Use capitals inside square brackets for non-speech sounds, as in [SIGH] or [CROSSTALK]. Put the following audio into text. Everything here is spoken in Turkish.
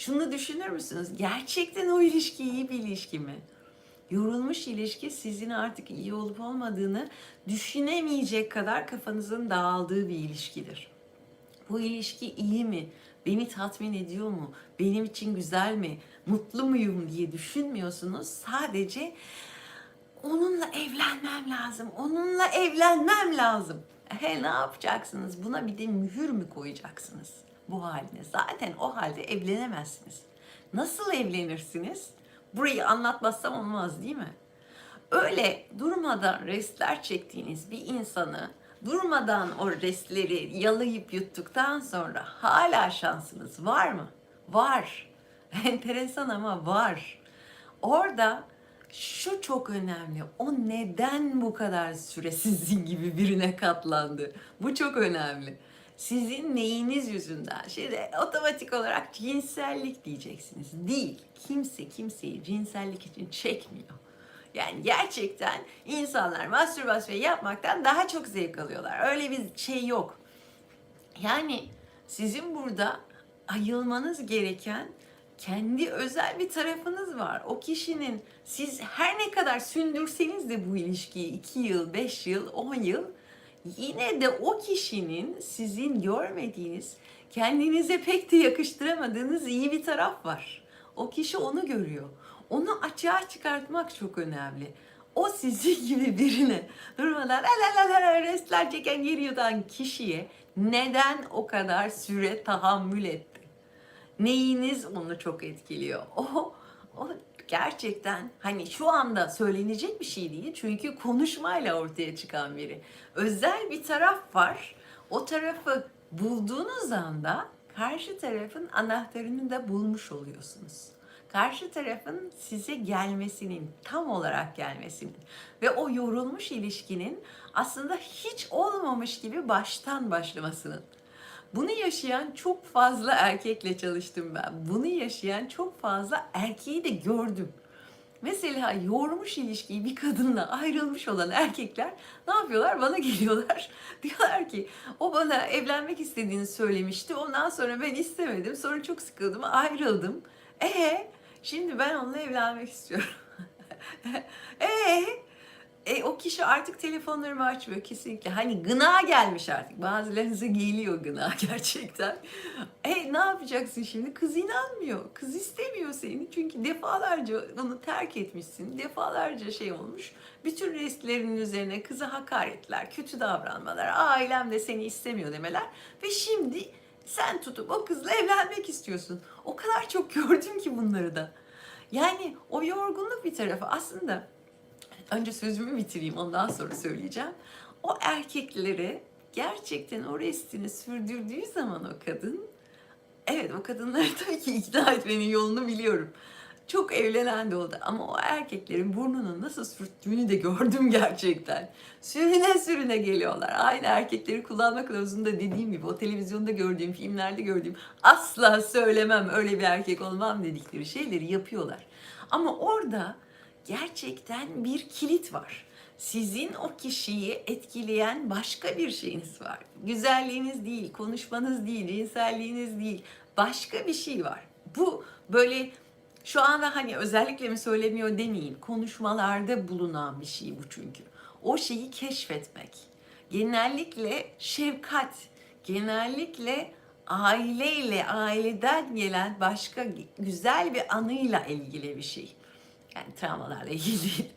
şunu düşünür müsünüz? Gerçekten o ilişki iyi bir ilişki mi? Yorulmuş ilişki sizin artık iyi olup olmadığını düşünemeyecek kadar kafanızın dağıldığı bir ilişkidir. Bu ilişki iyi mi? Beni tatmin ediyor mu? Benim için güzel mi? Mutlu muyum diye düşünmüyorsunuz. Sadece onunla evlenmem lazım. Onunla evlenmem lazım. He ne yapacaksınız? Buna bir de mühür mü koyacaksınız bu haline? Zaten o halde evlenemezsiniz. Nasıl evlenirsiniz? Burayı anlatmazsam olmaz değil mi? Öyle durmadan restler çektiğiniz bir insanı durmadan o restleri yalayıp yuttuktan sonra hala şansınız var mı? Var. [LAUGHS] Enteresan ama var. Orada şu çok önemli. O neden bu kadar süre sizin gibi birine katlandı? Bu çok önemli. Sizin neyiniz yüzünden? Şimdi otomatik olarak cinsellik diyeceksiniz. Değil. Kimse kimseyi cinsellik için çekmiyor. Yani gerçekten insanlar mastürbasyon yapmaktan daha çok zevk alıyorlar. Öyle bir şey yok. Yani sizin burada ayılmanız gereken kendi özel bir tarafınız var. O kişinin siz her ne kadar sündürseniz de bu ilişkiyi 2 yıl, 5 yıl, 10 yıl yine de o kişinin sizin görmediğiniz, kendinize pek de yakıştıramadığınız iyi bir taraf var. O kişi onu görüyor. Onu açığa çıkartmak çok önemli. O sizi [LAUGHS] gibi birine durmadan restler çeken geri yutan kişiye neden o kadar süre tahammül etti? Neyiniz onu çok etkiliyor? O, o gerçekten hani şu anda söylenecek bir şey değil. Çünkü konuşmayla ortaya çıkan biri. Özel bir taraf var. O tarafı bulduğunuz anda karşı tarafın anahtarını da bulmuş oluyorsunuz. Karşı tarafın size gelmesinin, tam olarak gelmesinin ve o yorulmuş ilişkinin aslında hiç olmamış gibi baştan başlamasının. Bunu yaşayan çok fazla erkekle çalıştım ben. Bunu yaşayan çok fazla erkeği de gördüm. Mesela yormuş ilişkiyi bir kadınla ayrılmış olan erkekler ne yapıyorlar? Bana geliyorlar. [LAUGHS] Diyorlar ki o bana evlenmek istediğini söylemişti. Ondan sonra ben istemedim. Sonra çok sıkıldım, ayrıldım. E şimdi ben onunla evlenmek istiyorum. [LAUGHS] e e, o kişi artık telefonlarımı açmıyor kesinlikle. Hani gına gelmiş artık. Bazılarınıza geliyor gına [LAUGHS] gerçekten. E ne yapacaksın şimdi? Kız inanmıyor. Kız istemiyor seni. Çünkü defalarca onu terk etmişsin. Defalarca şey olmuş. Bütün restlerinin üzerine kıza hakaretler, kötü davranmalar, ailem de seni istemiyor demeler. Ve şimdi sen tutup o kızla evlenmek istiyorsun. O kadar çok [LAUGHS] gördüm ki bunları da. Yani o yorgunluk bir tarafı aslında önce sözümü bitireyim ondan sonra söyleyeceğim. O erkekleri gerçekten o restini sürdürdüğü zaman o kadın evet o kadınları [LAUGHS] tabii ki ikna etmenin yolunu biliyorum. Çok evlenen de oldu ama o erkeklerin burnunun nasıl sürttüğünü de gördüm [LAUGHS] gerçekten. Sürüne sürüne geliyorlar. Aynı erkekleri kullanma kılavuzunda dediğim gibi o televizyonda gördüğüm, filmlerde gördüğüm asla söylemem öyle bir erkek olmam dedikleri şeyleri yapıyorlar. Ama orada gerçekten bir kilit var. Sizin o kişiyi etkileyen başka bir şeyiniz var. Güzelliğiniz değil, konuşmanız değil, cinselliğiniz değil. Başka bir şey var. Bu böyle şu anda hani özellikle mi söylemiyor demeyin. Konuşmalarda bulunan bir şey bu çünkü. O şeyi keşfetmek. Genellikle şefkat, genellikle aileyle, aileden gelen başka güzel bir anıyla ilgili bir şey. Yani travmalarla ilgili değil.